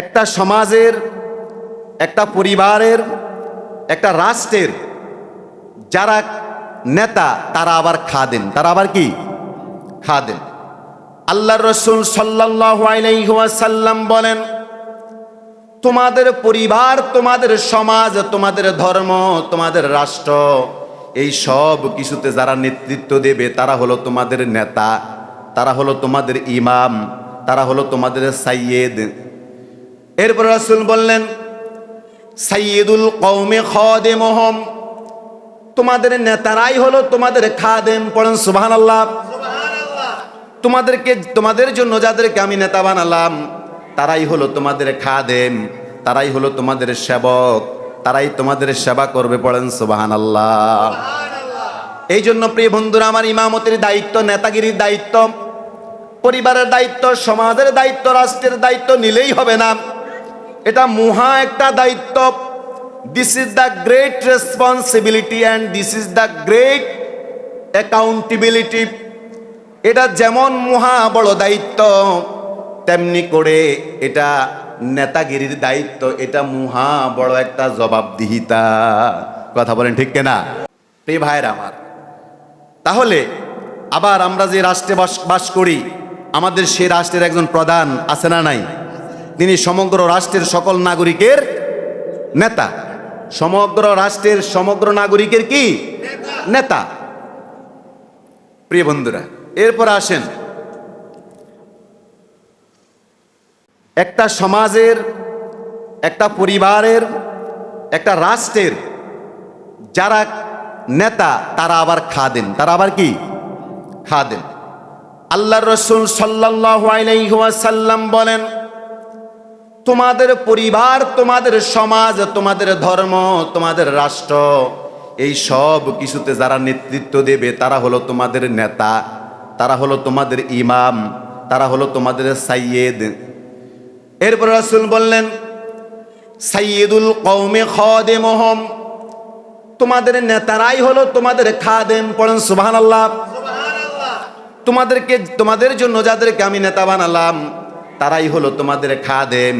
একটা সমাজের, একটা পরিবারের, একটা রাষ্ট্রের যারা নেতা, তারা আবার খাদেন তারা আবার কি? খাদেন আল্লাহ রসুল সাল্লাম বলেন, তোমাদের পরিবার, তোমাদের সমাজ, তোমাদের ধর্ম, তোমাদের রাষ্ট্র, এই সব কিছুতে যারা নেতৃত্ব দেবে, তারা হলো তোমাদের নেতা, তারা হলো তোমাদের ইমাম, তারা হলো তোমাদের সাইয়েদ এরপর রাসূল বললেন সাইয়েদুল কৌমে খদে মহম তোমাদের নেতারাই হলো তোমাদের খাদেম পড়েন সুবহান আল্লাহ তোমাদেরকে তোমাদের জন্য যাদেরকে আমি নেতা বানালাম তারাই হলো তোমাদের খাদেম তারাই হলো তোমাদের সেবক তারাই তোমাদের সেবা করবে পড়েন সুবাহান আল্লাহ এই জন্য প্রিয় বন্ধুরা আমার ইমামতির দায়িত্ব নেতাগিরির দায়িত্ব পরিবারের দায়িত্ব সমাজের দায়িত্ব রাষ্ট্রের দায়িত্ব নিলেই হবে না। এটা মহা একটা দায়িত্ব। This is the great responsibility and this is the great accountability এটা যেমন মহা বড় দায়িত্ব, তেমনি করে এটা নেতাগিরির দায়িত্ব। এটা মহা বড় একটা জবাবদিহিতা। কথা বলেন ঠিক কেনা? প্রিয় ভাইয়ের আমার, তাহলে আবার আমরা যে রাষ্ট্রে বাস বাস করি, আমাদের সেই রাষ্ট্রের একজন প্রধান আছে না নাই? তিনি সমগ্র রাষ্ট্রের সকল নাগরিকের নেতা। সমগ্র রাষ্ট্রের সমগ্র নাগরিকের কি? নেতা। প্রিয় বন্ধুরা, এরপর আসেন। একটা সমাজের, একটা পরিবারের, একটা রাষ্ট্রের যারা নেতা, তারা আবার খাদেন তারা আবার কি? খাদেন আল্লাহ রসুল সাল্লাহ সাল্লাম বলেন তোমাদের পরিবার, তোমাদের সমাজ, তোমাদের ধর্ম, তোমাদের রাষ্ট্র, এই সব কিছুতে যারা নেতৃত্ব দেবে, তারা হলো তোমাদের নেতা, তারা হলো তোমাদের ইমাম, তারা হলো তোমাদের সাইয়েদ। এরপর রাসূল বললেন, সাইয়েদুল কৌমে খদে মহম তোমাদের নেতারাই হলো তোমাদের খাদেম। পড়েন সুবহান আল্লাহ তোমাদেরকে, তোমাদের জন্য যাদেরকে আমি নেতা বানালাম, তারাই হলো তোমাদের খাদেম।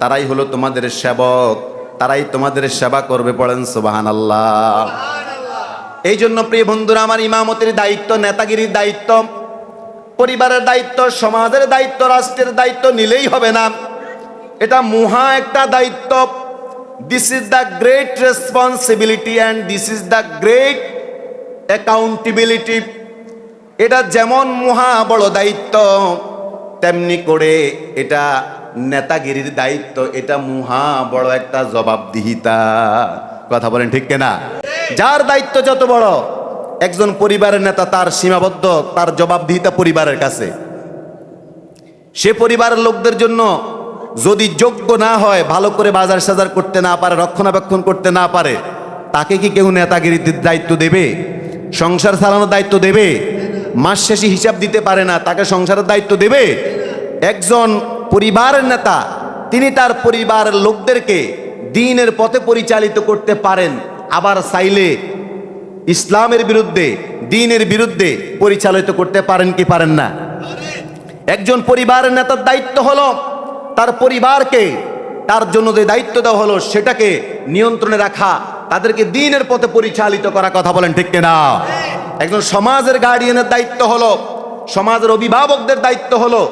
তারাই হলো তোমাদের সেবক তারাই তোমাদের সেবা করবে পড়েন সুবাহান আল্লাহ এই জন্য প্রিয় বন্ধুরা আমার ইমামতির দায়িত্ব নেতাগিরির দায়িত্ব পরিবারের দায়িত্ব সমাজের দায়িত্ব রাষ্ট্রের দায়িত্ব নিলেই হবে না। এটা মহা একটা দায়িত্ব। This is the great responsibility and this is the great accountability এটা যেমন মহা বড় দায়িত্ব তেমনি করে এটা নেতাগিরির দায়িত্ব, এটা মুহা বড় একটা জবাবদিহিতা। কথা বলেন ঠিক কিনা? যার দায়িত্ব যত বড়, একজন পরিবারের নেতা তার সীমাবদ্ধ, তার জবাবদিহিতা পরিবারের কাছে। সে পরিবারের লোকদের জন্য যদি যোগ্য না হয়, ভালো করে বাজার সাজার করতে না পারে, রক্ষণাবেক্ষণ করতে না পারে, তাকে কি কেউ নেতাগিরির দায়িত্ব দেবে? সংসার চালানোর দায়িত্ব দেবে? মাস শেষে হিসাব দিতে পারে না, তাকে সংসারের দায়িত্ব দেবে? একজন পরিবারের নেতা, তিনি তার পরিবারের লোকদেরকে দিনের পথে পরিচালিত করতে পারেন। আবার চাইলে ইসলামের বিরুদ্ধে, দিনের বিরুদ্ধে পরিচালিত করতে পারেন কি পারেন না? একজন পরিবারের নেতার দায়িত্ব হলো তার পরিবারকে, তার জন্য যে দায়িত্ব দেওয়া হলো সেটাকে নিয়ন্ত্রণে রাখা, তাদেরকে দিনের পথে পরিচালিত করা কথা বলেন ঠিক কিনা? একজন সমাজের গার্ডিয়ানের দায়িত্ব হলো, সমাজের অভিভাবকদের দায়িত্ব হলো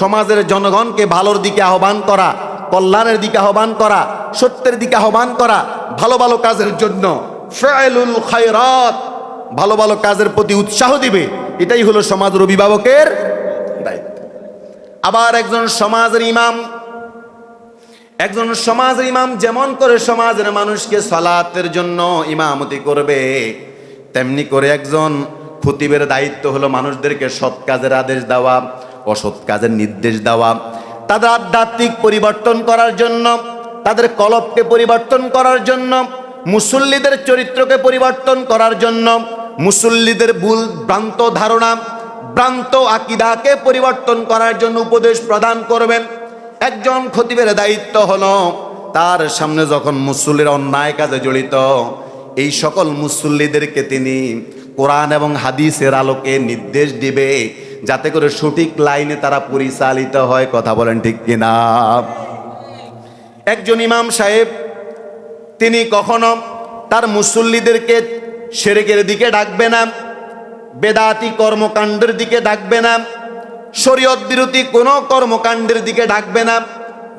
সমাজের জনগণকে ভালোর দিকে আহ্বান করা, কল্যাণের দিকে আহ্বান করা, সত্যের দিকে আহ্বান করা ভালো ভালো কাজের জন্য। ভালো ভালো কাজের প্রতি উৎসাহ দিবে। এটাই হলো সমাজের অভিভাবকের দায়িত্ব। আবার একজন সমাজের ইমাম, একজন সমাজের ইমাম যেমন করে সমাজের মানুষকে সালাতের জন্য ইমামতি করবে, তেমনি করে একজন খতিবের দায়িত্ব হলো মানুষদেরকে সৎ কাজের আদেশ দেওয়া অসৎ কাজের নির্দেশ দেওয়া, তাদের আধ্যাত্মিক পরিবর্তন করার জন্য, তাদের কলবকে পরিবর্তন করার জন্য, মুসল্লিদের চরিত্রকে পরিবর্তন করার জন্য, মুসল্লিদের ভুল ভ্রান্ত ধারণা, ভ্রান্ত আকিদাকে পরিবর্তন করার জন্য উপদেশ প্রদান করবেন। একজন খতিবের দায়িত্ব হলো, তার সামনে যখন মুসল্লির অন্যায় কাজে জড়িত, এই সকল মুসল্লিদেরকে তিনি কোরআন এবং হাদিসের আলোকে নির্দেশ দিবে। যাতে করে সঠিক লাইনে তারা পরিচালিত হয়, কথা বলেন ঠিক কিনা? একজন ইমাম সাহেব, তিনি কখনো তার মুসল্লিদেরকে সেরেকের দিকে ডাকবে না, বেদাতি কর্মকাণ্ডের দিকে ডাকবে না, শরীয়ত বিরোধী কোনো কর্মকাণ্ডের দিকে ডাকবে না,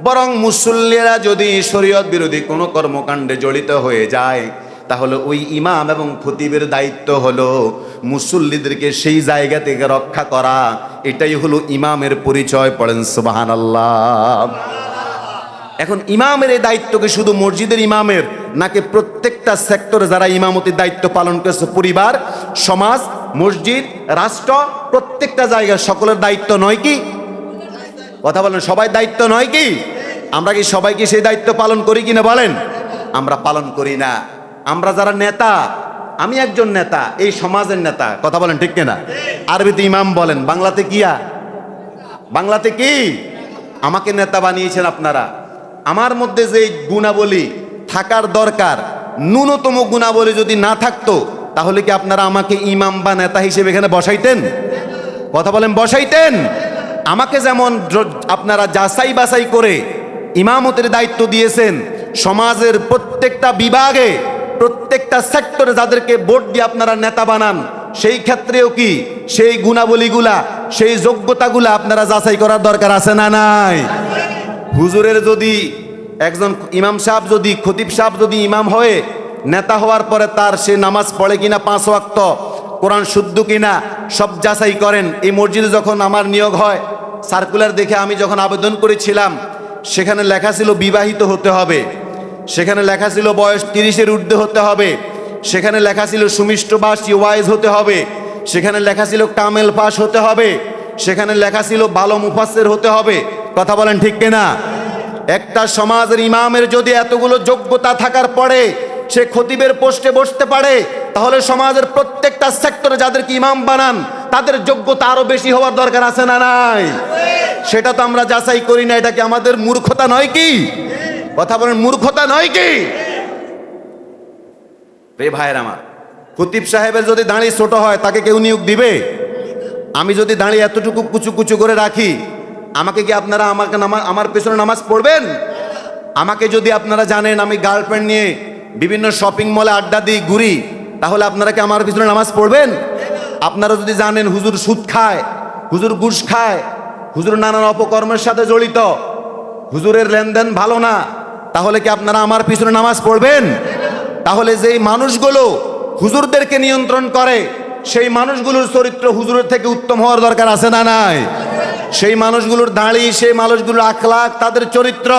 বরং মুসল্লিরা যদি শরীয়ত বিরোধী কোনো কর্মকাণ্ডে জড়িত হয়ে যায় তাহলে ওই ইমাম এবং খতিবের দায়িত্ব হলো মুসল্লিদেরকে সেই জায়গা থেকে রক্ষা করা। এটাই হলো ইমামের পরিচয়, পড়েন সুবাহান আল্লাহ এখন ইমামের এই দায়িত্বকে শুধু মসজিদের ইমামের, নাকি প্রত্যেকটা সেক্টরে যারা ইমামতির দায়িত্ব পালন করেছে, পরিবার, সমাজ, মসজিদ, রাষ্ট্র, প্রত্যেকটা জায়গায় সকলের দায়িত্ব নয় কি? কথা বলেন, সবাই দায়িত্ব নয় কি? আমরা কি সবাইকে সেই দায়িত্ব পালন করি কিনা বলেন? আমরা পালন করি না। আমরা যারা নেতা, আমি একজন নেতা, এই সমাজের নেতা, কথা বলেন ঠিক কিনা? আরবিতে ইমাম বলেন, বাংলাতে কিয়া? বাংলাতে কি? আমাকে নেতা বানিয়েছেন আপনারা। আমার মধ্যে যে গুণাবলী থাকার দরকার, ন্যূনতম গুণাবলী যদি না থাকতো, তাহলে কি আপনারা আমাকে ইমাম বা নেতা হিসেবে এখানে বসাইতেন? কথা বলেন, বসাইতেন? আমাকে যেমন আপনারা যাচাই বাছাই করে ইমামতের দায়িত্ব দিয়েছেন, সমাজের প্রত্যেকটা বিভাগে প্রত্যেকটা সেক্টরে যাদেরকে ভোট দিয়ে আপনারা নেতা বানান, সেই ক্ষেত্রেও কি সেই গুণাবলীগুলা, সেই যোগ্যতাগুলা আপনারা যাচাই করার দরকার আছে না নাই? হুজুরের যদি একজন ইমাম সাহেব যদি, খতিব সাহেব যদি ইমাম হয়ে নেতা হওয়ার পরে তার সে নামাজ পড়ে কিনা পাঁচ ওয়াক্ত, কোরআন শুদ্ধ কিনা, সব যাচাই করেন, এই মসজিদে যখন আমার নিয়োগ হয় সার্কুলার দেখে আমি যখন আবেদন করেছিলাম, সেখানে লেখা ছিল বিবাহিত হতে হবে। সেখানে লেখা ছিল, বয়স তিরিশের ঊর্ধ্বে হতে হবে। সেখানে লেখা ছিল সুমিষ্টবাসী ওয়াইজ হতে হবে। সেখানে লেখা ছিল কামেল পাস হতে হবে। সেখানে লেখা ছিল ভালো মুফাসের হতে হবে। কথা বলেন ঠিক কিনা? একটা সমাজের ইমামের যদি এতগুলো যোগ্যতা থাকার পরে সে খতিবের পোস্টে বসতে পারে, তাহলে সমাজের প্রত্যেকটা সেক্টরে যাদেরকে ইমাম বানান, তাদের যোগ্যতা আরও বেশি হওয়ার দরকার আছে না নাই? সেটা তো আমরা যাচাই করি না, এটা কি আমাদের মূর্খতা নয় কি? কথা বলেন মূর্খতা নয় কি? রে ভাইয়ের আমার খতিব সাহেবের যদি দাঁড়িয়ে ছোট হয় তাকে কেউ নিয়োগ দিবে? আমি যদি দাঁড়িয়ে এতটুকু কুচু কুচু করে রাখি আমাকে কি আপনারা আমাকে আমার পেছনে নামাজ পড়বেন? আমাকে যদি আপনারা জানেন আমি গার্লফ্রেন্ড নিয়ে বিভিন্ন শপিং মলে আড্ডা দিই ঘুরি তাহলে আপনারা কি আমার পিছনে নামাজ পড়বেন? আপনারা যদি জানেন হুজুর সুদ খায় হুজুর ঘুষ খায় হুজুর নানান অপকর্মের সাথে জড়িত হুজুরের লেনদেন ভালো না তাহলে কি আপনারা আমার পিছনে নামাজ পড়বেন? তাহলে যেই মানুষগুলো হুজুরদেরকে নিয়ন্ত্রণ করে, সেই মানুষগুলোর চরিত্র হুজুরের থেকে উত্তম হওয়ার দরকার আছে না নাই? সেই মানুষগুলোর দাঁড়ি, সেই মানুষগুলোর আখলাক তাদের চরিত্র,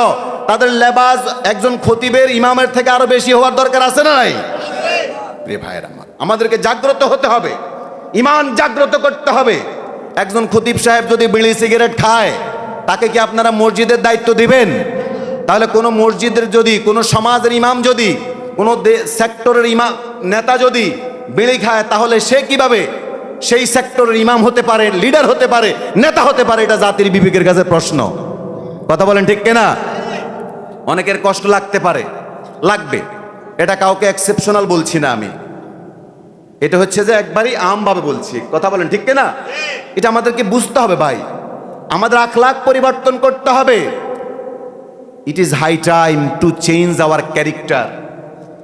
তাদের লেবাস একজন খতিবের ইমামের থেকে আরও বেশি হওয়ার দরকার আছে না নাই? প্রিয় ভাইয়ের আমার, আমাদেরকে জাগ্রত হতে হবে। ইমান জাগ্রত করতে হবে। একজন খতিব সাহেব যদি বিড়ি, সিগারেট খায়, তাকে কি আপনারা মসজিদের দায়িত্ব দিবেন? তাহলে কোনো মসজিদের যদি, কোনো সমাজের ইমাম যদি, কোনো সেক্টরের ইমাম নেতা যদি বিড়ি খায়, তাহলে সে কীভাবে সেই সেক্টরের ইমাম হতে পারে, লিডার হতে পারে, নেতা হতে পারে, এটা জাতির বিবেকের কাছে প্রশ্ন। কথা বলেন ঠিক কিনা? অনেকের কষ্ট লাগতে পারে, লাগবে। এটা কাউকে এক্সেপশনাল বলছি না আমি। এটা হচ্ছে যে একবারই আমভাবে বলছি। কথা বলেন ঠিক না এটা আমাদেরকে বুঝতে হবে ভাই। আমাদের আখলাখ পরিবর্তন করতে হবে। It is high time to change our character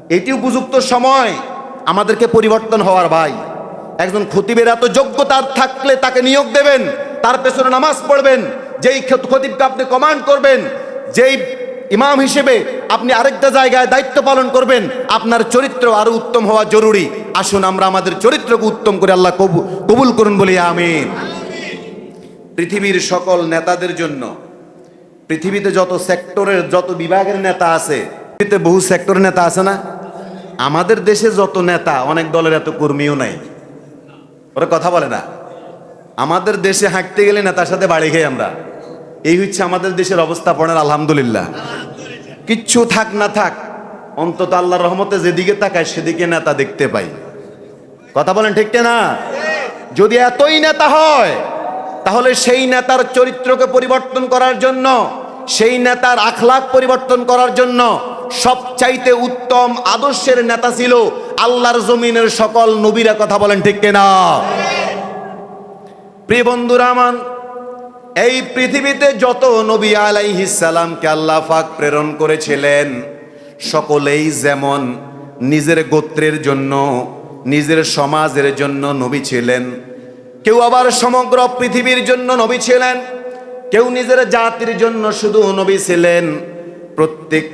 এটি উপযুক্ত সময় আমাদেরকে পরিবর্তন হওয়ার ভাই। একজন খতিবের এত যোগ্যতা থাকলে তাকে নিয়োগ দেবেন, তার পেছনে নামাজ পড়বেন, যেই খত- খতিবকে আপনি কমান্ড করবেন, যেই ইমাম হিসেবে আপনি আরেকটা জায়গায় দায়িত্ব পালন করবেন, আপনার চরিত্র আরও উত্তম হওয়া জরুরি। আসুন আমরা আমাদের চরিত্রকে উত্তম করে আল্লাহ কবু- কবুল করুন বলি, আমিন। পৃথিবীর সকল নেতাদের জন্য পৃথিবীতে যত সেক্টরের, যত বিভাগের নেতা আছে, পৃথিবীতে বহু সেক্টরের নেতা আছে না? আমাদের দেশে যত নেতা, অনেক দলের এত কর্মীও নাই। ওরা কথা বলে না। আমাদের দেশে হাঁটতে গেলে নেতার সাথে বাড়ি খাই আমরা। এই হচ্ছে আমাদের দেশের অবস্থা, পড়েন আলহামদুলিল্লাহ। কিচ্ছু থাক না থাক, অন্তত আল্লাহর রহমতে যেদিকে তাকায় সেদিকে নেতা দেখতে পাই। কথা বলেন ঠিক না যদি এতই নেতা হয়, তাহলে সেই নেতার চরিত্রকে পরিবর্তন করার জন্য সেই নেতার আখলাক পরিবর্তন করার জন্য সবচাইতে উত্তম আদর্শের নেতা ছিল আল্লাহর জমিনের সকল নবীরা কথা বলেন ঠিক না প্রিয় বন্ধুরা আমার, এই পৃথিবীতে যত নবী আলাইহিসালামকে আল্লাহ পাক প্রেরণ করেছিলেন, সকলেই যেমন নিজের গোত্রের জন্য, নিজের সমাজের জন্য নবী ছিলেন, কেউ আবার সমগ্র পৃথিবীর জন্য নবী ছিলেন। কেউ নিজের জাতির জন্য শুধু নবী ছিলেন। প্রত্যেক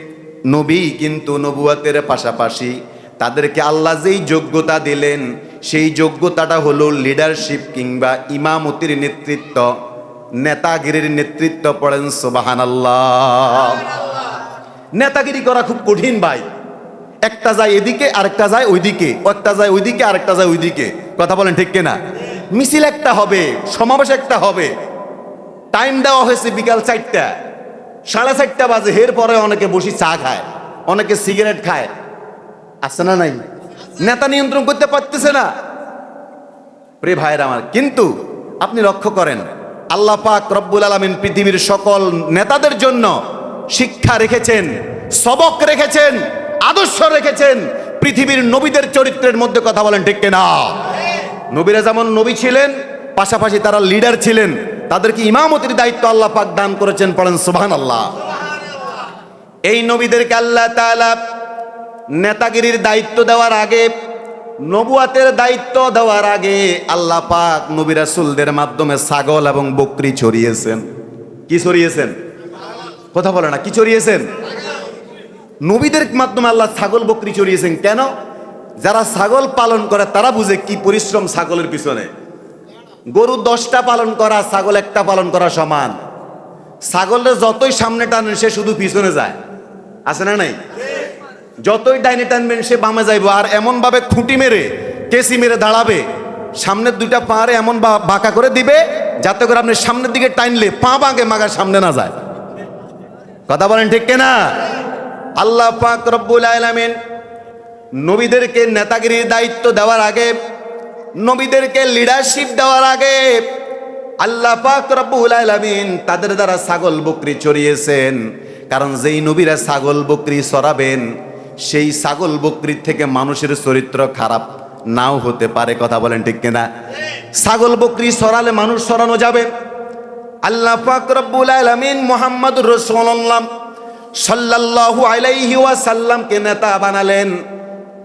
নবী কিন্তু নবুয়াতের পাশাপাশি তাদেরকে আল্লাহ যেই যোগ্যতা দিলেন, সেই যোগ্যতাটা হলো লিডারশিপ কিংবা ইমামতির নেতৃত্ব। নেতাগিরির নেতৃত্ব পড়েন সোবাহান আল্লাহ নেতাগিরি করা খুব কঠিন ভাই। একটা যায় এদিকে, আরেকটা যায় ওইদিকে। একটা যায় ওইদিকে, আরেকটা যায় ওইদিকে। কথা বলেন ঠিক কিনা? মিছিল একটা হবে, সমাবেশ একটা হবে। টাইম দেওয়া হয়েছে বিকাল চারটা। সাড়ে চারটা বাজে এর পরে অনেকে বসি চা খায়, অনেকে সিগারেট খায়। আছে না নাই? নেতা নিয়ন্ত্রণ করতে পারতেছে না। প্রে ভাইয়ের আমার, কিন্তু আপনি লক্ষ্য করেন, আল্লাহ পাক রব্বুল আলমিন পৃথিবীর সকল নেতাদের জন্য শিক্ষা রেখেছেন, সবক রেখেছেন, আদর্শ রেখেছেন। পৃথিবীর নবীদের চরিত্রের মধ্যে কথা বলেন ঠিক কিনা? নবীরা যেমন নবী ছিলেন, পাশাপাশি তারা লিডার ছিলেন। তাদেরকে ইমামতির দায়িত্ব আল্লাহ পাক দান করেছেন, পড়েন সুবহান আল্লাহ এই নবীদেরকে আল্লাহ তাআলা নেতাগিরির দায়িত্ব দেওয়ার আগে, নবুয়াতের দায়িত্ব দেওয়ার আগে আল্লাহ পাক নবী রাসূলদের মাধ্যমে ছাগল এবং বকরি ছড়িয়েছেন। কি ছড়িয়েছেন? কথা বলে না, কি ছড়িয়েছেন? নবীদের মাধ্যমে আল্লাহ ছাগল, বকরি চড়িয়েছেন কেন? যারা ছাগল পালন করে তারা বুঝে কি পরিশ্রম ছাগলের পিছনে। গরু দশটা পালন করা, ছাগল একটা পালন করা সমান। ছাগলের যতই সামনে টানেন, সে শুধু পিছনে যায়। আছে না নাই? যতই ডাইনে টানবেন, সে বামে যাইবো। আর এমন ভাবে খুঁটি মেরে কেসি মেরে দাঁড়াবে, সামনের দুইটা পাহাড়ে এমন বাঁকা করে দিবে, যাতে করে আপনি সামনের দিকে টাইনলে পা বাঁকে, মাগার সামনে না যায়। কথা বলেন ঠিক কিনা? আল্লাহ পাক রব্বুল আলামিন নবীদেরকে নেতাগিরির দায়িত্ব দেওয়ার আগে নবীদেরকে লিডারশিপ দেওয়ার আগে আল্লাহ পাক রব্বুল আলামিন তাদের দ্বারা ছাগল বকরি চড়িয়েছেন। কারণ যেই নবীরা ছাগল বকরি চড়াবেন, সেই ছাগল বকরির থেকে মানুষের চরিত্র খারাপ নাও হতে পারে, কথা বলেন ঠিক কিনা? ছাগল বকরি সরালে মানুষ সরানো যাবে। আল্লাহ পাক রব্বুল আলামিন মুহাম্মদুর রাসূলুল্লাহ সাল্লাল্লাহু আলাইহি ওয়াসাল্লামকে নেতা বানালেন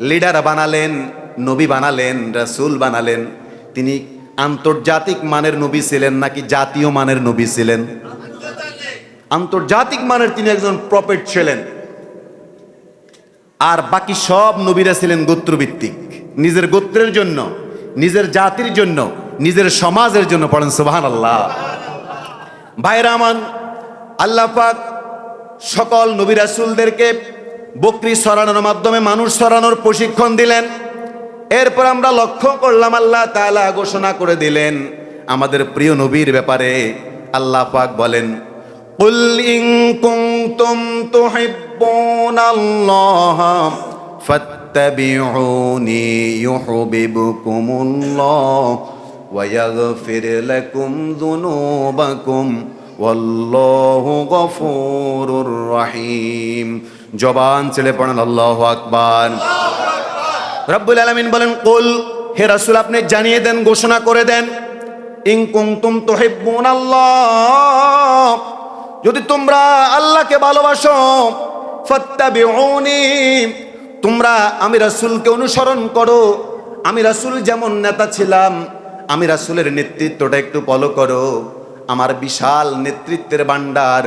লিডার বানালেন। নবী বানালেন, রাসূল বানালেন। তিনি আন্তর্জাতিক মানের নবী ছিলেন নাকি জাতীয় মানের নবী ছিলেন? আন্তর্জাতিক মানের তিনি একজন প্রফেট ছিলেন। আর বাকি সব নবীরা ছিলেন গোত্রভিত্তিক। নিজের গোত্রের জন্য, নিজের জাতির জন্য, নিজের সমাজের জন্য পড়েন সুবহান আল্লাহ ভাইরা আমান আল্লাহ পাক সকল নবী রাসূলদেরকে বকরি সরানোর মাধ্যমে মানুষ সরানোর প্রশিক্ষণ দিলেন। এরপর আমরা লক্ষ্য করলাম আল্লাহ তাআলা ঘোষণা করে দিলেন আমাদের প্রিয় নবীর ব্যাপারে আল্লাহ পাক বলেন قل إن كنتم تحبون الله فاتبعوني يحببكم الله ويغفر لكم ذنوبكم والله غفور رحيم জবান ছেড়ে পড়েন আল্লাহ আকবার রব্বুল আলামিন বলেন, কুল, হে রাসূল, আপনি জানিয়ে দেন, ঘোষণা করে দেন, ইন কুনতুম তুহিব্বুন আল্লাহ যদি তোমরা আল্লাহকে ভালোবাসো তোমরা আমি রাসূলকে অনুসরণ করো, আমি রাসূল যেমন নেতা ছিলাম, আমি রাসূলের নেতৃত্বটা একটু ফলো করো, আমার বিশাল নেতৃত্বের ভান্ডার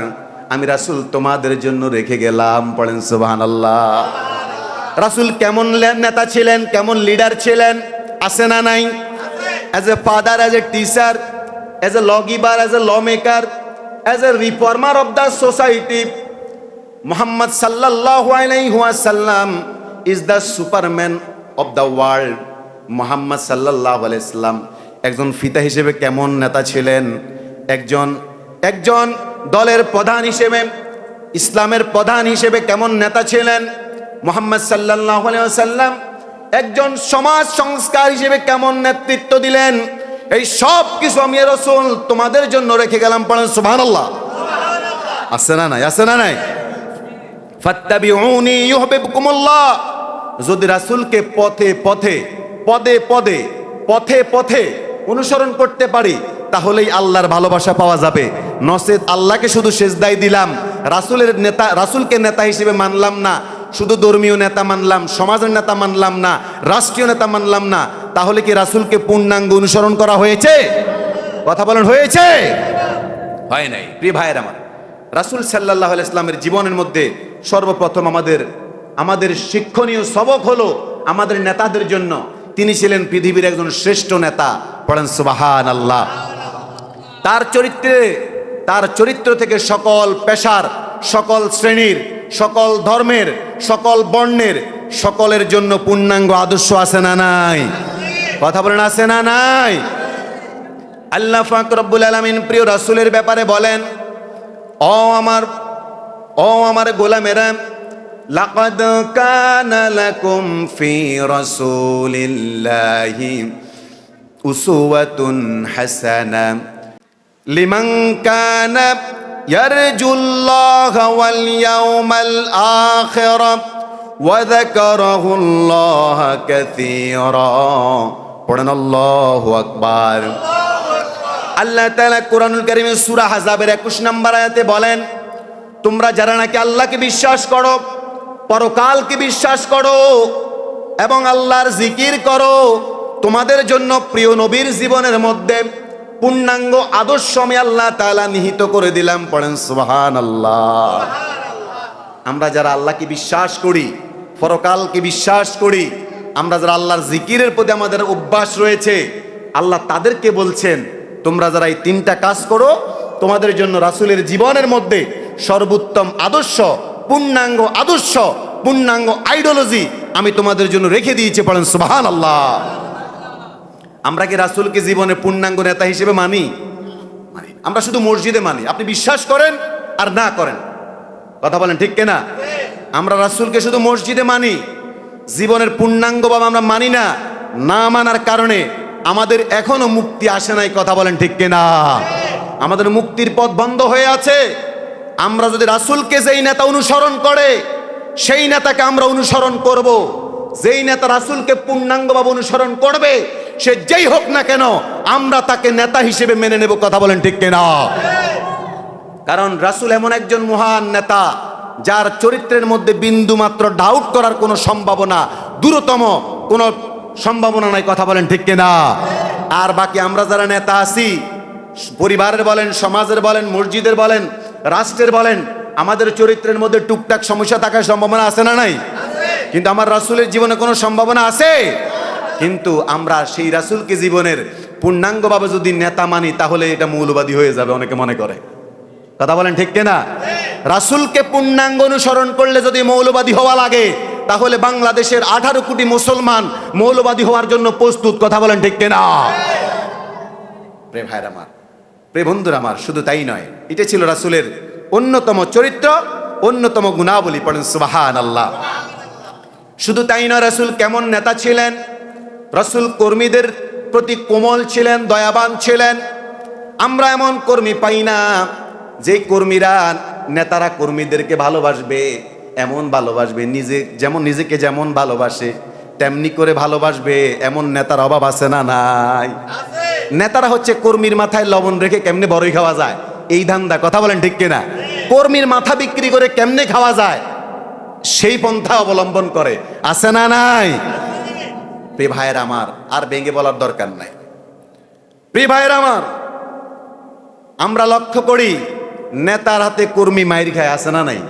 আমি রাসূল তোমাদের জন্য রেখে গেলাম। পড়েন সুবহানাল্লাহ। রাসূল কেমন নেতা ছিলেন, কেমন লিডার ছিলেন, আছে না নাই? As a father as a teacher as a lawgiver as a lawmaker as a reformer of the society Muhammad সাল্লাল্লাহু আলাইহি ওয়াসাল্লাম is the superman of the world Muhammad সাল্লাল্লাহু আলাইহি সাল্লাম একজন ফিতা হিসেবে কেমন নেতা ছিলেন? একজন একজন দলের প্রধান হিসেবে, ইসলামের প্রধান হিসেবে কেমন নেতা ছিলেন? মোহাম্মদ সাল্লাল্লাহু আলাইহি ওয়াসাল্লাম একজন সমাজ সংস্কার হিসেবে কেমন নেতৃত্ব দিলেন? এই সব কিছু আমি রসুল তোমাদের জন্য রেখে গেলাম পড়েন, সুবহানাল্লাহ। আছে না নাই? আছে না নাই? ফাত্তাবিউনি ইউহিব্বুকুমুল্লাহ। যদি রাসূলকে পথে পথে, পদে পদে, পথে পথে অনুসরণ করতে পারি, তাহলেই আল্লাহর ভালোবাসা পাওয়া যাবে। নসেদ আল্লাহকে শুধু সেজদাই দিলাম। রাসুলের নেতা, রাসুলকে নেতা হিসেবে মানলাম না। শুধু ধর্মীয় নেতা মানলাম, সমাজের নেতা মানলাম না, রাষ্ট্রীয় নেতা মানলাম না, তাহলে কি রাসুলকে পূর্ণাঙ্গ অনুসরণ করা হয়েছে? কথা বলেন, হয়েছে? হয় নাই। প্রিয় ভাইয়ের আমার, রাসুল সাল্লাহ ইসলামের জীবনের মধ্যে সর্বপ্রথম আমাদের আমাদের শিক্ষণীয় সবক হলো আমাদের নেতাদের জন্য। তিনি ছিলেন পৃথিবীর একজন শ্রেষ্ঠ নেতা। পড়েন সুবাহান আল্লাহ তার চরিত্রে, তার চরিত্র থেকে সকল পেশার, সকল শ্রেণির সকল ধর্মের, সকল বর্ণের, সকলের জন্য পূর্ণাঙ্গ আদর্শ আছে না নাই? কথা বলেন, আছে না নাই? আল্লাহ ফাক রব্বুল আলমিন প্রিয় রাসুলের ব্যাপারে বলেন, ও আমার ও আমার গোলামেরা, লাকাদ কানা লাকুম ফি রাসূলিল্লাহি উসওয়াতুন হাসানা। লিমান কানা ইয়ারজুল্লাহ ওয়াল ইয়াউমাল আখির وذكره الله كثيرا পড়েন আল্লাহু আকবার আল্লাহ তাআলা কোরআনুল কারীমের সূরা হাজাবের 21 নম্বর আয়াতে বলেন তোমরা যারা নাকি আল্লাহকে বিশ্বাস করো পরকালকে বিশ্বাস করো এবং আল্লাহর জিকির করো তোমাদের জন্য প্রিয় নবীর জীবনের মধ্যে পূর্ণাঙ্গ আদর্শ আমি আল্লাহ তাআলা নিহিত করে দিলাম। পড়েন, সুবহানাল্লাহ। আমরা যারা আল্লাহকে বিশ্বাস করি ফরকালকে বিশ্বাস করি, আমরা যারা আল্লাহর জিকিরের প্রতি আমাদের অভ্যাস রয়েছে, আল্লাহ তাদেরকে বলছেন, তোমরা যারা এই তিনটা কাজ করো, তোমাদের জন্য রাসূলের জীবনের মধ্যে সর্বোত্তম আদর্শ, পূর্ণাঙ্গ আদর্শ, পূর্ণাঙ্গ আইডিওলজি আমি তোমাদের জন্য রেখে দিয়েছি। পড়েন সুবাহান আল্লাহ আমরা কি রাসূলকে জীবনে পূর্ণাঙ্গ নেতা হিসেবে মানি? মানি। আমরা শুধু মসজিদে মানি। আপনি বিশ্বাস করেন আর না করেন। কথা বলেন ঠিক কিনা? আমরা রাসূলকে শুধু মসজিদে মানি। জীবনের পূর্ণাঙ্গভাবে আমরা মানি না। না মানার কারণে আমাদের এখনও মুক্তি আসে নাই। কথা বলেন ঠিক কিনা? আমাদের মুক্তির পথ বন্ধ হয়ে আছে। আমরা যদি রাসূলকে যেই নেতা অনুসরণ করে, সেই নেতাকে আমরা অনুসরণ করব। যেই নেতা রাসূলকে পূর্ণাঙ্গভাবে অনুসরণ করবে সে যেই হোক না কেন, আমরা তাকে নেতা হিসেবে মেনে নেব, কথা বলেন ঠিক কিনা? কারণ রাসূল এমন একজন মহান নেতা, যার চরিত্রের মধ্যে বিন্দু মাত্র ডাউট করার কোনো সম্ভাবনা, দূরতম কোনো সম্ভাবনা নাই, কথা বলেন ঠিক কিনা? আর বাকি আমরা যারা নেতা আছি, পরিবারের বলেন, সমাজের বলেন, মসজিদের বলেন, রাষ্ট্রের বলেন, আমাদের চরিত্রের মধ্যে টুকটাক সমস্যা থাকার সম্ভাবনা আছে না নাই? কিন্তু আমার রাসূলের জীবনে কোনো সম্ভাবনা আছে? কিন্তু আমরা সেই রাসূলকে জীবনের পূর্ণাঙ্গভাবে যদি নেতা মানি, তাহলে এটা মৌলবাদী হয়ে যাবে, অনেকে মনে করে। কথা বলেন ঠিক কিনা? রাসূলকে পূর্ণাঙ্গ অনুসরণ করলে যদি মৌলবাদী হওয়া লাগে, তাহলে বাংলাদেশের আঠারো কোটি মুসলমান মৌলবাদী হওয়ার জন্য প্রস্তুত। কথা বলেন ঠিক কিনা? প্রে ভাইর আমার প্রে বন্ধুর আমার, শুধু তাই নয়, এটা ছিল রাসূলের অন্যতম চরিত্র, অন্যতম গুণাবলী পড়েন সুবাহান আল্লাহ শুধু তাই নয়, রাসূল কেমন নেতা ছিলেন? রাসূল কর্মীদের প্রতি কোমল ছিলেন, দয়াবান ছিলেন। আমরা এমন কর্মী পাই না যে কর্মীরা নেতারা কর্মীদেরকে ভালোবাসবে, এমন ভালোবাসবে, নিজে যেমন নিজেকে যেমন ভালোবাসে, তেমনি করে ভালোবাসবে, এমন নেতার অভাব আছে না নাই? নেতারা হচ্ছে কর্মীর মাথায় লবণ রেখে কেমনে বড়ই খাওয়া যায়? এই ধান্দা, কথা বলেন ঠিক কিনা? কর্মীর মাথা বিক্রি করে কেমনে খাওয়া যায়? সেই পন্থা অবলম্বন করে, আছে না নাই? প্রিয় ভাইয়ের আমার, আর ভেঙে বলার দরকার নাই। প্রিয় ভাইয়ের আমার, আমরা লক্ষ্য করি নেতার হাতে কর্মী মাইর খায় আছে না নাই?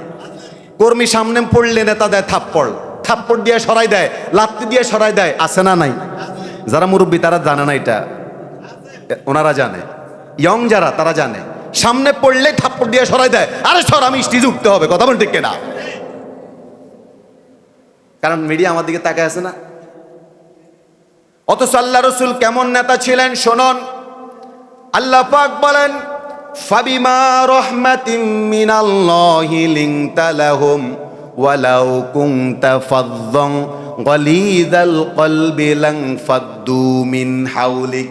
কর্মী সামনে পড়লে নেতা দেয় থাপ্পড়। থাপ্পড় দিয়ে সরাই দেয়, লাত্তি দিয়ে সরাই দেয়, আছে না নাই? যারা মুরব্বী, তারা জানে না এটা। ওনারা জানে। ইয়ং যারা, তারা জানে। সামনে পড়লে থাপ্পড় দিয়ে সরাই দেয়। আরে সর, আমি স্টেজে উঠতে হবে, কথা বলতে কেনা? কারণ মিডিয়া আমার দিকে তাকায় আছে না? অথচ আল্লাহ রসুল কেমন নেতা ছিলেন, শোনন। আল্লাহ পাক বলেন, ফাবিমা রহমাতিম মিনাল্লাহি লিনতা লাহুম, ওয়ালাউ কুনতা ফাযযান গলিযাল কলবি লাং ফাদ্দু মিন হাওলিক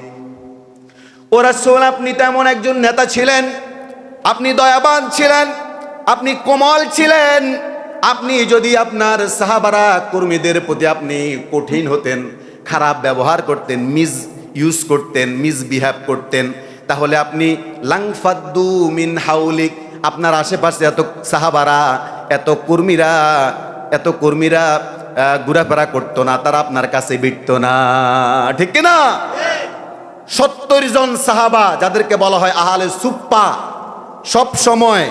ও রাসূল, আপনি তেমন একজন নেতা ছিলেন। আপনি দয়াবান ছিলেন। আপনি কোমল ছিলেন। আপনি যদি আপনার সাহাবারা, কর্মীদের প্রতি আপনি কঠিন হতেন খারাপ ব্যবহার করতেন, মিস ইউজ করতেন মিস বিহেভ করতেন। তাহলে আপনি লাংফাদ্দু মিন হাউলিক, আপনার আশেপাশে এত সাহাবারা, এত কর্মীরা এত কর্মীরা ঘোরাফেরা করতো না, তারা আপনার কাছে বিটতো না। ঠিক না? সত্তর জন সাহাবা, যাদেরকে বলা হয় আহালে সুপ্পা, সব সময়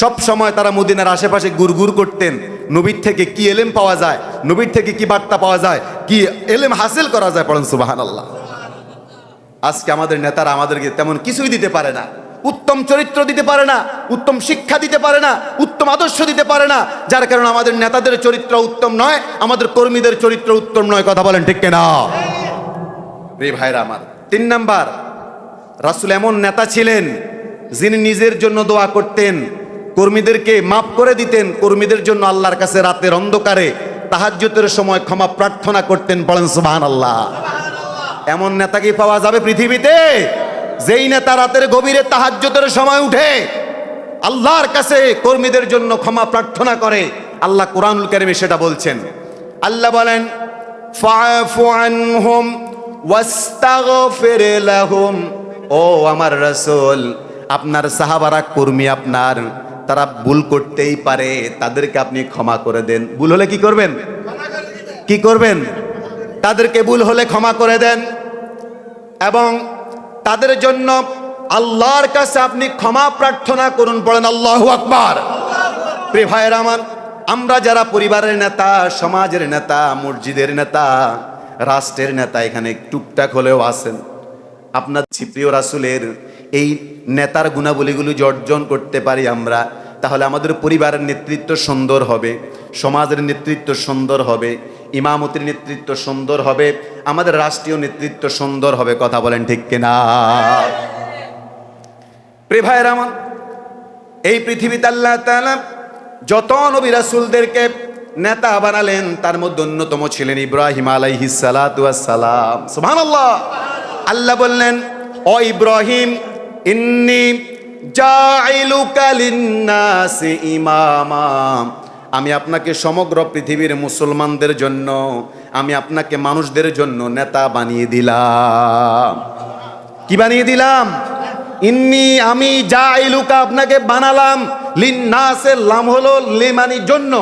সব সময় তারা মদিনার আশেপাশে গুড়গুড় করতেন। নবীর থেকে কি এলেম পাওয়া যায়? নবীর থেকে কি বার্তা পাওয়া যায়? কি এলেম হাসিল করা যায় পড়েন সুবাহান আল্লাহ আজকে আমাদের নেতারা আমাদেরকে তেমন কিছুই দিতে পারে না। উত্তম চরিত্র দিতে পারে না, উত্তম শিক্ষা দিতে পারে না, উত্তম আদর্শ দিতে পারে না। যার কারণে আমাদের নেতাদের চরিত্র উত্তম নয়, আমাদের কর্মীদের চরিত্র উত্তম নয়, কথা বলেন ঠিক না রে ভাইরা আমার, তিন নাম্বার, রাসুল এমন নেতা ছিলেন যিনি নিজের জন্য দোয়া করতেন। কর্মীদেরকে মাফ করে দিতেন, কর্মীদের জন্য আল্লাহর কাছে রাতের অন্ধকারে তাহাজ্জুতের সময় ক্ষমা প্রার্থনা করতেন, বলেন সুবহান আল্লাহ এমন নেতা কি পাওয়া যাবে পৃথিবীতে? যেই নেতা রাতের গভীরে তাহাজ্জুতের সময় উঠে আল্লাহর কাছে কর্মীদের জন্য ক্ষমা প্রার্থনা করে, আল্লাহ কোরআনুল কারিমে সেটা বলছেন। আল্লাহ বলেন ও আমার রাসূল, আপনার সাহাবারা কর্মী আপনার। তারা ভুল করতেই পারে, তাদেরকে আপনি ক্ষমা করে দেন। ভুল হলে কি করবেন? কি করবেন? তাদেরকে ভুল হলে ক্ষমা করে দেন। এবং তাদের জন্য আল্লাহর কাছে আপনি ক্ষমা প্রার্থনা করুন, বলেন আল্লাহ আকবার। প্রিয় ভাইয়ের আমার, আমরা যারা পরিবারের নেতা, সমাজের নেতা, মসজিদের নেতা, রাষ্ট্রের নেতা, এখানে টুকটাক হলেও আছেন। আপনার প্রিয় রাসুলের এই নেতার গুণাবলীগুলো যদি অর্জন করতে পারি আমরা, তাহলে আমাদের পরিবারের নেতৃত্ব সুন্দর হবে, সমাজের নেতৃত্ব সুন্দর হবে, ইমামতির নেতৃত্ব সুন্দর হবে, আমাদের রাষ্ট্রীয় নেতৃত্ব সুন্দর হবে, কথা বলেন ঠিক কিনা? প্রিয় ভাইয়ের আমার, এই পৃথিবীতে আল্লাহ তাআলা যত নবী রাসুলদেরকে নেতা বানালেন, তার মধ্যে অন্যতম ছিলেন ইব্রাহিম আলাইহিস সালাম। সুবহানাল্লাহ! আল্লাহ বললেন, ও ইব্রাহিম, ইন্নি আমি আপনাকে সমগ্র পৃথিবীর মুসলমানদের জন্য, আমি আপনাকে মানুষদের জন্য নেতা বানিয়ে দিলাম। কি বানিয়ে দিলাম? ইন্নি আমি যা ইলুকা আপনাকে বানালাম লিন্নাসে লাম হলো লিমানির জন্য,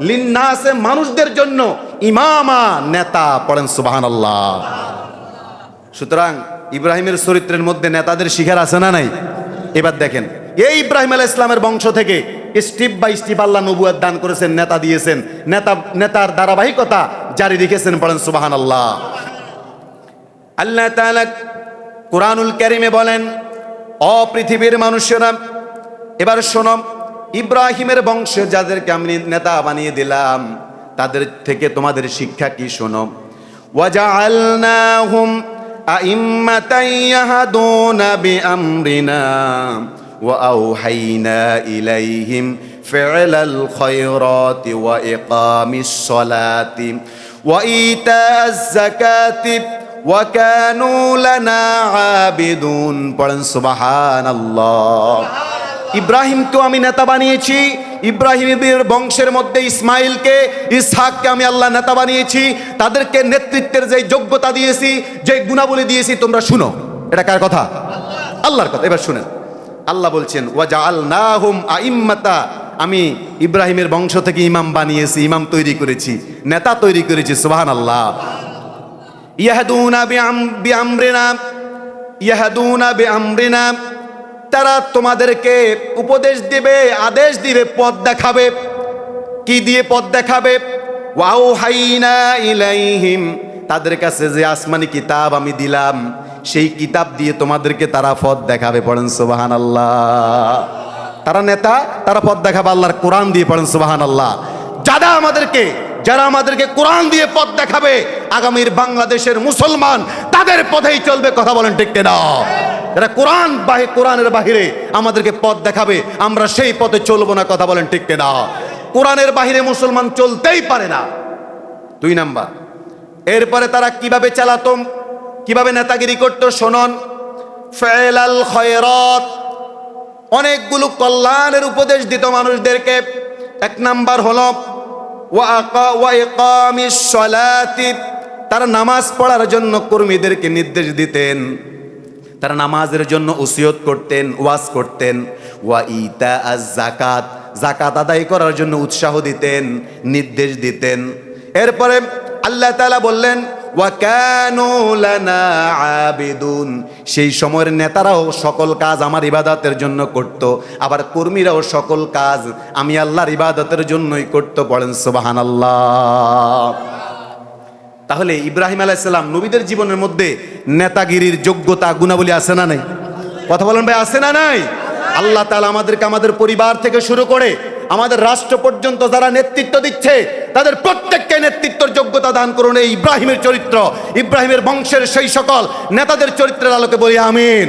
লিন্নাসে মানুষদের জন্য ইমামা, নেতা পড়েন সুবাহান আল্লাহ সুতরাং ইব্রাহিমের চরিত্রের মধ্যে নেতাদের শিখার আছে না নাই? এবার দেখেন, এই ইব্রাহিম আলাহ ইসলামের বংশ থেকে স্টিপ বাই স্টিপ আল্লাহ নবুয়াদ দান করেছেন, নেতা দিয়েছেন, নেতা, নেতার ধারাবাহিকতা জারি রেখেছেন পড়েন সুবাহান আল্লাহ আল্লাহ কোরআনুল কারিমে বলেন, অ পৃথিবীর মানুষেরা, এবার শোনম ইব্রাহিমের বংশে যাদেরকে আমি নেতা বানিয়ে দিলাম, তাদের থেকে তোমাদের শিক্ষা কি শোনো? ওয়াজআলনাহুম أئمة يهدون بأمرنا وأوحينا إليهم فعل الخيرات وإقام الصلاة وإيتاء الزكاة وكانوا لنا عابدون سبحان الله ইব্রাহিমকে আমি নেতা বানিয়েছি। ইব্রাহিমের বংশের মধ্যে ইসমাইলকে, ইসহাককে আমি আল্লাহ নেতা বানিয়েছি। তাদেরকে নেতৃত্বের যে যোগ্যতা দিয়েছি যে গুণাবলী দিয়েছি, তোমরা শুনো। এটা কার কথা? আল্লাহর কথা। এবার শুনেন। আল্লাহ বলছেন ওয়াজা আল নাহুম আইম্মাতা। আমি ইব্রাহিমের বংশ থেকে ইমাম বানিয়েছি, ইমাম তৈরি করেছি, নেতা তৈরি করেছি সুবহান আল্লাহ ইয়াহদুনা বিআমরিনা ইয়াহদুনা বিআমরিনা। তারা তোমাদেরকে উপদেশ দিবে, আদেশ দিবে, পথ দেখাবে। কি দিয়ে পথ দেখাবে? ওয়াও হাইনা ইলাইহিম। তাদের কাছে যে আসমানি কিতাব আমি দিলাম, সেই কিতাব দিয়ে তোমাদেরকে তারা পথ দেখাবে, পড়েন সুবাহান আল্লাহ তারা নেতা, তারা পথ দেখাবে, আল্লাহর কোরআন দিয়ে পড়েন সুবাহান আল্লাহ যারা আমাদেরকে যারা আমাদেরকে কোরআন দিয়ে পথ দেখাবে, আগামীর বাংলাদেশের মুসলমান, তাদের পথেই চলবে, কথা বলেন ঠিক না যারা কোরআন বাহি, কোরআনের বাহিরে আমাদেরকে পথ দেখাবে, আমরা সেই পথে চলবো না, কথা বলেন ঠিক না কোরআনের বাহিরে মুসলমান চলতেই পারে না। দুই নাম্বার, এরপরে তারা কীভাবে চালাতো, কীভাবে নেতাগিরি করতো, শোনন, ফেলাল খয়রত, অনেকগুলো কল্যাণের উপদেশ দিত মানুষদেরকে। এক নাম্বার হলো তারা নামাজ পড়ার জন্য কর্মীদেরকে নির্দেশ দিতেন। তারা নামাজের জন্য উসিয়ত করতেন, ওয়াজ করতেন। ওয়া ইতা আজ জাকাত জাকাত আদায় করার জন্য উৎসাহ দিতেন, নির্দেশ দিতেন। এরপরে আল্লাহ তাআলা বললেন আবিদুন। সেই সময়ের নেতারাও সকল কাজ আমার ইবাদতের জন্য করত, আবার কর্মীরাও সকল কাজ আমি আল্লাহর ইবাদতের জন্যই করত বলেন সুবহানাল্লাহ। তাহলে ইব্রাহিম আলাইসাল্লাম নবীদের জীবনের মধ্যে নেতাগিরির যোগ্যতা, গুণাবলী আছে না নাই? কথা বলেন ভাই, আছে না নাই? আল্লাহ তাআলা আমাদেরকে আমাদের পরিবার থেকে শুরু করে আমাদের রাষ্ট্র পর্যন্ত যারা নেতৃত্ব দিচ্ছে, তাদের প্রত্যেককে নেতৃত্বের যোগ্যতা দান করুন এই ইব্রাহিমের চরিত্র, ইব্রাহিমের বংশের সেই সকল নেতাদের চরিত্রের আলোকে বলি, আমিন।